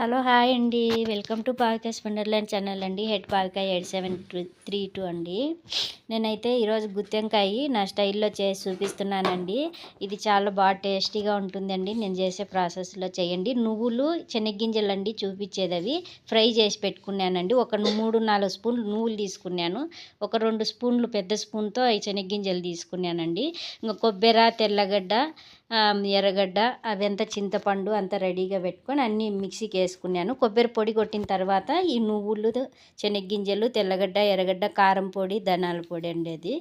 Hello hi అండి. Welcome to parkas wonderland channel అండి. హెడ్ పావికాయ eight seven two three two అండి. నేనైతే ఈరోజు గుత్తెంకాయ నా స్టైల్లో చేసి చూపిస్తున్నానండి. ఇది చాలా బాగా టేస్టీగా ఉంటుందండి. నేను చేసే ప్రాసెస్లో చేయండి. నువ్వులు శనగ్గింజలు అండి చూపించేది అవి ఫ్రై చేసి పెట్టుకున్నానండి. ఒక మూడు నాలుగు స్పూన్లు నువ్వులు తీసుకున్నాను. ఒక రెండు స్పూన్లు పెద్ద స్పూన్తో ఈ శనగ్గింజలు తీసుకున్నానండి. ఇంకా కొబ్బరి తెల్లగడ్డ ఎర్రగడ్డ అవంతా చింతపండు అంతా రెడీగా పెట్టుకొని అన్నీ మిక్సీకి వేసుకున్నాను. కొబ్బరి పొడి కొట్టిన తర్వాత ఈ నువ్వులు శనగ్గింజలు తెల్లగడ్డ ఎర్రగడ్డ కారం పొడి ధనాల పొడి అండి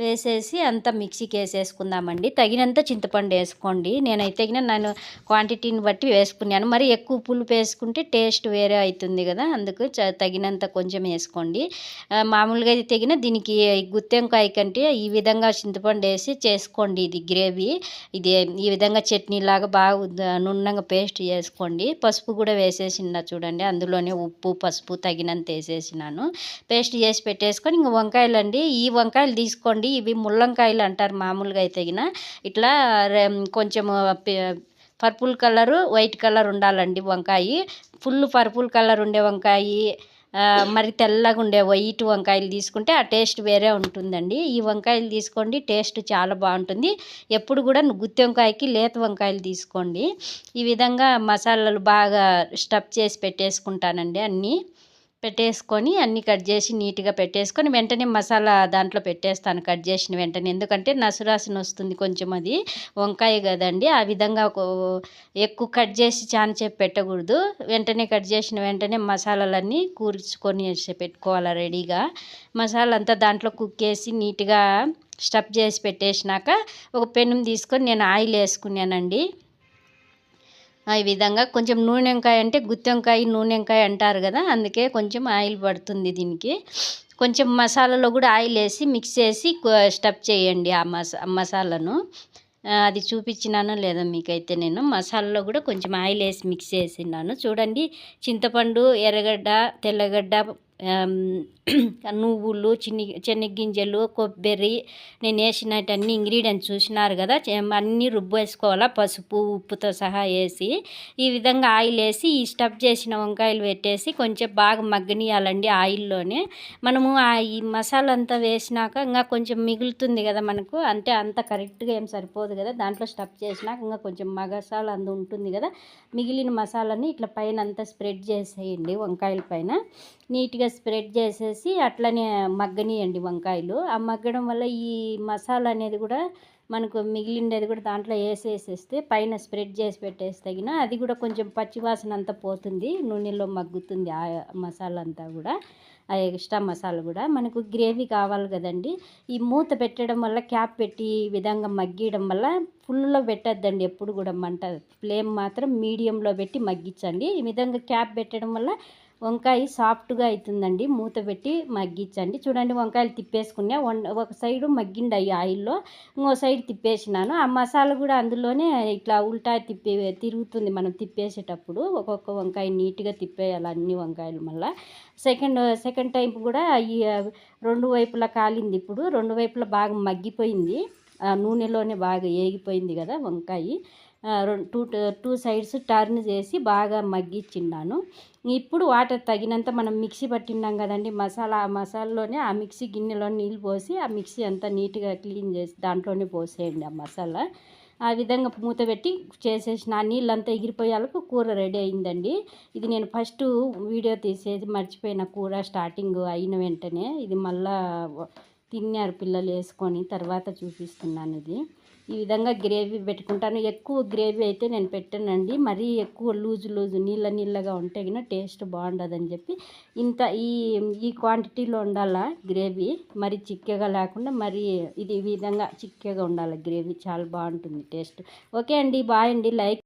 వేసేసి అంతా మిక్సీకి వేసేసుకుందామండి. తగినంత చింతపండు వేసుకోండి. నేనైతే తగిన నేను క్వాంటిటీని బట్టి వేసుకున్నాను. మరి ఎక్కువ పులుపు వేసుకుంటే టేస్ట్ వేరే అవుతుంది కదా అందుకు తగినంత కొంచెం వేసుకోండి. మామూలుగా అయితే తగిన దీనికి గుత్తెంకాయ కంటే ఈ విధంగా చింతపండు వేసి చేసుకోండి ఇది గ్రేవీ. ఇది ఈ విధంగా చట్నీలాగా బాగా నున్నగా పేస్ట్ చేసుకోండి. పసుపు కూడా వేసేసిన చూడండి అందులోనే ఉప్పు పసుపు తగినంత వేసేసినాను. పేస్ట్ చేసి పెట్టేసుకొని ఇంక వంకాయలు అండి ఈ వంకాయలు తీసుకోండి. ఇవి ముల్లంకాయలు అంటారు మామూలుగా అయితే ఇట్లా కొంచెం పర్పుల్ కలరు వైట్ కలర్ ఉండాలండి వంకాయ. ఫుల్ పర్పుల్ కలర్ ఉండే వంకాయ. మరి తెల్లగా ఉండే వైట్ వంకాయలు తీసుకుంటే ఆ టేస్ట్ వేరే ఉంటుందండి. ఈ వంకాయలు తీసుకోండి టేస్ట్ చాలా బాగుంటుంది. ఎప్పుడు కూడా గుత్తి వంకాయకి లేత వంకాయలు తీసుకోండి. ఈ విధంగా మసాలాలు బాగా స్టఫ్ చేసి పెట్టేసుకుంటానండి అన్నీ. పెట్టేసుకొని అన్నీ కట్ చేసి నీట్గా పెట్టేసుకొని వెంటనే మసాలా దాంట్లో పెట్టేస్తాను కట్ చేసిన వెంటనే. ఎందుకంటే నసురాసిన వస్తుంది కొంచెం అది. వంకాయ కదండి ఆ విధంగా ఎక్కువ కట్ చేసి చాలా చెప్పి పెట్టకూడదు. వెంటనే కట్ చేసిన వెంటనే మసాలాలన్నీ కూర్చుకొని పెట్టుకోవాలి రెడీగా. మసాలా అంతా దాంట్లో కుక్ చేసి నీట్గా స్టఫ్ చేసి పెట్టేసినాక ఒక పెనం తీసుకొని నేను ఆయిల్ వేసుకున్నానండి. ఈ విధంగా కొంచెం నూనె వంకాయ అంటే గుత్తి వంకాయ నూనె వంకాయ అంటారు కదా అందుకే కొంచెం ఆయిల్ పడుతుంది దీనికి. కొంచెం మసాలాలో కూడా ఆయిల్ వేసి మిక్స్ చేసి స్టఫ్ చేయండి ఆ మసా మసాలాను. అది చూపించినానో లేదో మీకైతే నేను. మసాలాలో కూడా కొంచెం ఆయిల్ వేసి మిక్స్ చేసినాను చూడండి చింతపండు ఎర్రగడ్డ తెల్లగడ్డ నువ్వులు చిన్ని చెనిగ్గింజలు కొబ్బరి నేను వేసినట్టు అన్ని ఇంగ్రీడియంట్స్ చూసినారు కదా అన్నీ రుబ్బేసుకోవాలా పసుపు ఉప్పుతో సహా వేసి ఈ విధంగా ఆయిల్ వేసి ఈ స్టఫ్ చేసిన వంకాయలు పెట్టేసి కొంచెం బాగా మగ్గనియాలండి ఆయిల్లోనే. మనము ఆ ఈ మసాలా అంతా వేసినాక ఇంకా కొంచెం మిగులుతుంది కదా మనకు అంటే అంత కరెక్ట్గా ఏం సరిపోదు కదా దాంట్లో స్టఫ్ చేసినాక ఇంకా కొంచెం మగసాల అందు ఉంటుంది కదా మిగిలిన మసాలాని ఇట్లా పైన అంతా స్ప్రెడ్ చేసేయండి వంకాయల పైన. నీట్గా స్ప్రెడ్ చేసేసి అట్లనే మగ్గనియండి వంకాయలు. ఆ మగ్గడం వల్ల ఈ మసాలా అనేది కూడా మనకు మిగిలిండేది కూడా దాంట్లో వేసేసేస్తే పైన స్ప్రెడ్ చేసి పెట్టేసి తగిన అది కూడా కొంచెం పచ్చివాసన అంతా పోతుంది. నూనెలో మగ్గుతుంది ఆ మసాలా అంతా కూడా ఆ ఎక్స్ట్రా మసాలా కూడా. మనకు గ్రేవీ కావాలి కదండి. ఈ మూత పెట్టడం వల్ల క్యాప్ పెట్టి ఈ విధంగా మగ్గియడం వల్ల ఫుల్లో పెట్టద్దండి ఎప్పుడు కూడా. మంట ఫ్లేమ్ మాత్రం మీడియంలో పెట్టి మగ్గించండి. ఈ విధంగా క్యాప్ పెట్టడం వల్ల వంకాయ సాఫ్ట్గా అవుతుందండి మూత పెట్టి మగ్గించండి. చూడండి వంకాయలు తిప్పేసుకున్నా ఒక సైడు మగ్గిండి ఆయిల్లో ఇంకో సైడ్ తిప్పేసినాను. ఆ మసాలా కూడా అందులోనే ఇట్లా ఉల్టా తిప్పే తిరుగుతుంది మనం తిప్పేసేటప్పుడు. ఒక్కొక్క వంకాయ నీట్గా తిప్పేయాలి అన్ని వంకాయలు మళ్ళీ. సెకండ్ సెకండ్ టైం కూడా ఈ రెండు వైపులా కాలింది ఇప్పుడు. రెండు వైపులా బాగా మగ్గిపోయింది. నూనెలోనే బాగా ఏగిపోయింది కదా వంకాయ. టూ టూ సైడ్స్ టర్న్ చేసి బాగా మగ్గిచ్చిన్నాను ఇప్పుడు వాటర్ తగినంత మనం మిక్సీ పట్టిన్నాం కదండి మసాలా ఆ మసాలాలోనే ఆ మిక్సీ గిన్నెలో నీళ్ళు పోసి ఆ మిక్సీ అంతా నీట్గా క్లీన్ చేసి దాంట్లోనే పోసేయండి ఆ మసాలా. ఆ విధంగా మూత పెట్టి చేసేసిన ఆ నీళ్ళంతా ఎగిరిపోయేలకు కూర రెడీ అయిందండి. ఇది నేను ఫస్ట్ వీడియో తీసేది మర్చిపోయిన కూర స్టార్టింగ్ అయిన వెంటనే. ఇది మళ్ళా తిన్నారు పిల్లలు వేసుకొని తర్వాత చూపిస్తున్నాను ఇది. ఈ విధంగా గ్రేవీ పెట్టుకుంటాను. ఎక్కువ గ్రేవీ అయితే నేను పెట్టానండి. మరీ ఎక్కువ లూజు లూజు నీళ్ళ నీళ్ళగా ఉంటే కన్నా టేస్ట్ బాగుండదని చెప్పి ఇంత ఈ ఈ క్వాంటిటీలో ఉండాల గ్రేవీ? మరి చిక్కగా లేకుండా మరి ఇది ఈ విధంగా చిక్కగా ఉండాలి గ్రేవీ? చాలా బాగుంటుంది టేస్ట్. ఓకే అండి. బాయ్ అండి. లైక్